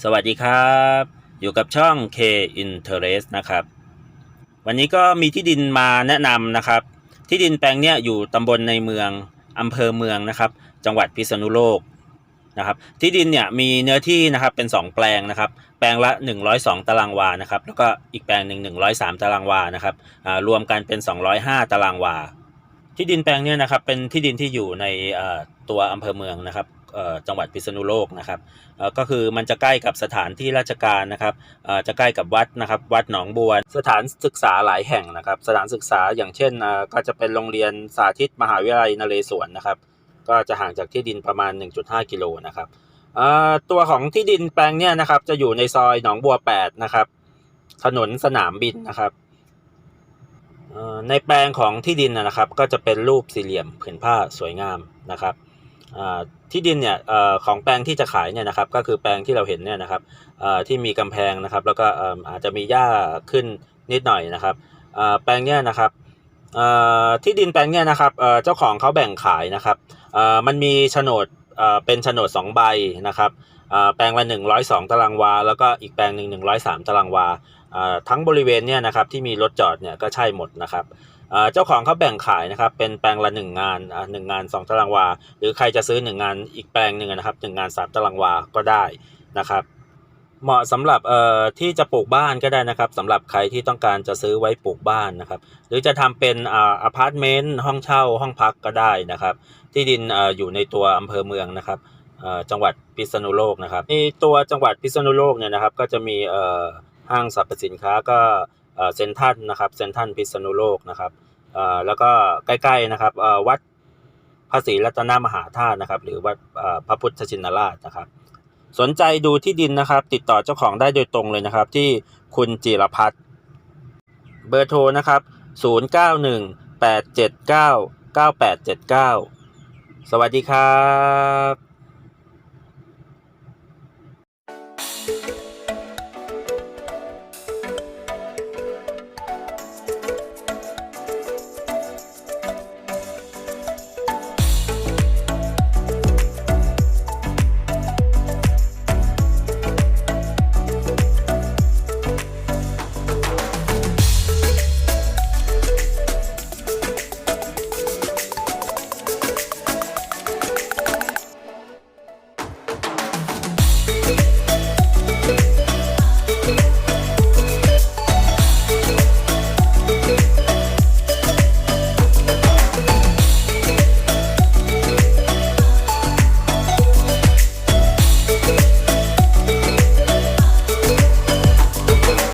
สวัสดีครับ อยู่กับช่อง K Interest นะครับ วันนี้ก็มีที่ดินมาแนะนำนะครับ ที่ดินแปลงเนี้ยอยู่ตำบลในเมืองอำเภอเมืองนะครับ จังหวัดพิษณุโลกนะครับ ที่ดินเนี่ยมีเนื้อที่นะครับเป็น 2 แปลงนะครับ แปลงละ 102 ตารางวานะครับ แล้วก็อีกแปลงหนึ่ง103 ตารางวานะครับรวมกันเป็น 205 ตารางวา ที่ดินแปลงเนี้ยนะครับเป็นที่ดินที่อยู่ในตัวอำเภอเมืองนะครับ จังหวัดพิษณุโลกนะครับก็คือมันจะใกล้กับสถานที่ราชการนะครับจะใกล้กับวัดนะครับ วัดหนองบัวสถานศึกษาหลายแห่งนะครับ สถานศึกษาอย่างเช่นก็จะเป็นโรงเรียนสาธิตมหาวิทยาลัยนเรศวรนะครับ ก็จะห่างจากที่ดินประมาณ 1.5 กิโลนะครับตัวของที่ดินแปลงเนี่ยนะครับ จะอยู่ในซอยหนองบัว 8 นะครับ ถนนสนามบินนะครับในแปลงของที่ดินนะครับ ก็จะเป็นรูปสี่เหลี่ยมผืนผ้าสวยงามนะครับ ที่ดินเนี่ยอของแปลงที่จะขายเนี่ยนะครับก็คือแปลงที่เราเห็นเนี่ยนะครับที่มีกำแพงนะครับแล้วก็อาจจะมีหญ้าขึ้นนิดหน่อยนะครับแปลงเนี่ยนะครับที่ดินแปลงเนี่ยนะครับเจ้าของเขาแบ่งขายนะครับมันมีโฉนดเป็นโฉนดสองใบนะครับแปลงละ102 ตารางวา แล้วก็อีกแปลงหนึ่ง103 ตารางวาทั้งบริเวณเนี่ยนะครับที่มีรถจอดเนี่ยก็ใช่หมดนะครับ เจ้าของเขาแบ่งขายนะครับ เป็นแปลงละหนึ่งงานหนึ่งงานสองตารางวา หรือใครจะซื้อหนึ่งงานอีกแปลงหนึ่งนะครับหนึ่งงานสามตารางวาก็ได้นะครับ เหมาะสำหรับเอ่อที่จะปลูกบ้านก็ได้นะครับสำหรับใครที่ต้องการจะซื้อไว้ปลูกบ้านนะครับ หรือจะทำเป็นอ่าอพาร์ตเมนต์ห้องเช่าห้องพักก็ได้นะครับ ที่ดินเอ่ออยู่ในตัวอำเภอเมืองนะครับเอ่อจังหวัดพิษณุโลกนะครับในตัวจังหวัดพิษณุโลกเนี่ยนะครับ ก็จะมีเอ่อห้างสรรพสินค้าก็ เซนทรัลนะครับเซนทรัลพิษณุโลกนะครับแล้วก็ใกล้ๆนะครับวัดพระศรีรัตนมหาธาตุนะครับ หรือวัดพระพุทธชินราชนะครับ สนใจดูที่ดินนะครับ ติดต่อเจ้าของได้โดยตรงเลยนะครับ ที่คุณจิรพัฒน์เบอร์โทรนะครับ 091 879 9879 สวัสดีครับ